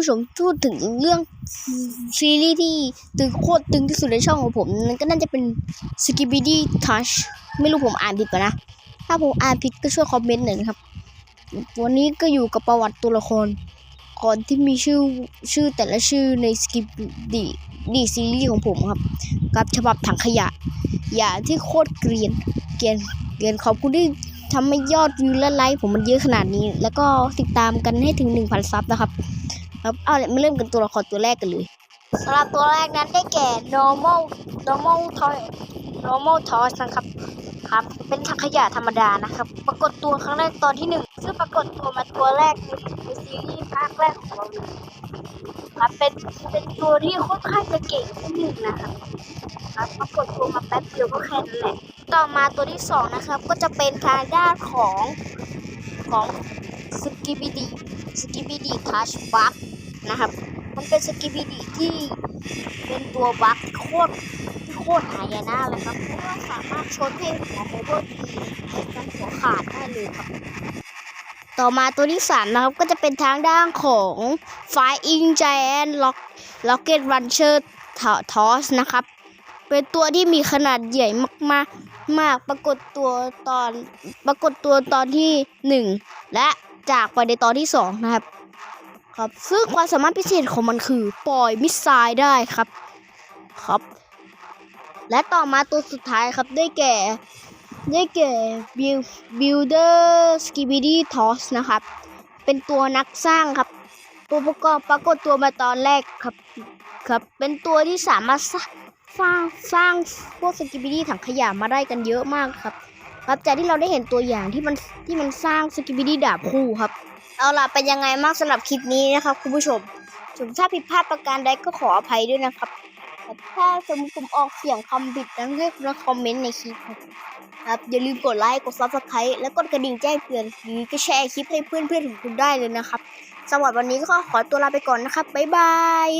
ผู้ชมพูดถึงเรื่องซีรีส์ที่ตึงโคตรตึงที่สุดในช่องของผมนั่นก็น่าจะเป็น s k i b i d y Touch ไม่รู้ผมอ่านผิดปะนะ ถ้าผมอ่านผิดก็ช่วยคอมเมนต์หน่อยนะครับ วันนี้ก็อยู่กับประวัติตัวละครก่อนที่มีชื่อชื่อแต่ละชื่อใน s k i b i d y ซีรีส์ของผมครับ กับฉบับถังขยะ อย่างที่โคตรเกรียนเกรียนเกรียนขอบคุณที่ทำให้ยอดวิวและไลค์ผมมันเยอะขนาดนี้ แล้วก็ติดตามกันให้ถึง 1,000 ซับนะครับ ครับเอาเละมาเริ่มกันตัวละครตัวแรกกันเลยสำหรับตัวแรกนั้นได้แก่ normal normal toy normal toys นะครับครับ เป็นถังขยะธรรมดานะครับ ปรากฏตัวครั้งแรกตอนที่หนึ่งซึ่งปรากฏตัวมาตัวแรกในในซีรีส์ภาคแรกของเราเลยครับเป็นเป็นตัวที่ค่อนข้างจะเก่งนิดนึงนะครับครับปรากฏตัวมาแป๊บเดียวก็แค่นั้นแหละต่อมาตัวที่สองนะครับ ก็จะเป็นทางด้านของของสกิบิดีสกิบิดีทัชบัค นะครับ มันเป็นสกิบิดีที่เป็นตัวบัคโคตรที่โคตรหายนะเลยครับ เพราะว่าสามารถชนให้หัวโอเวอร์ทีกันหัวขาดได้เลยครับ ต่อมาตัวที่สามนะครับ ก็จะเป็นทางด้านของ Flying Giant Lock Rocket Launcher Toss นะครับ เป็นตัวที่มีขนาดใหญ่มากๆ มากปรากฏตัวตอนปรากฏตัวตอนที่หนึ่งและจากไปในตอนที่สองนะครับ ครับ ซึ่งความสามารถพิเศษของมันคือ ปล่อยมิสไซล์ได้ครับ ครับ และต่อมาตัวสุดท้ายครับได้แก่ได้แก่ builder Skibidi Toss นะครับ เป็นตัวนักสร้างครับ ตัวประกอบปรากฏตัวมาตอนแรกครับครับ เป็นตัวที่สามารถสร้างสร้างสร้างพวกสกิบิดี้ถังขยะมาได้กันเยอะมากครับ ครับจากที่เราได้เห็นตัวอย่างที่มันที่มันสร้างสกิบิดี้ดาบคู่ครับ เอาล่ะเป็นยังไงมากสำหรับคลิปนี้นะครับคุณผู้ชมถึงถ้าผิดพลาดประการใดก็ขออภัยด้วยนะครับแต่ถ้าสมมติผมออกเสียงคำบิดนั้นให้คุณคอมเมนต์ในคลิปครับอย่าลืมกดไลค์กดซับสไครต์และกดกระดิ่งแจ้งเตือนหรือก็แชร์คลิปให้เพื่อนๆของคุณได้เลยนะครับสำหรับวันนี้ก็ขอตัวลาไปก่อนนะครับบ๊ายบาย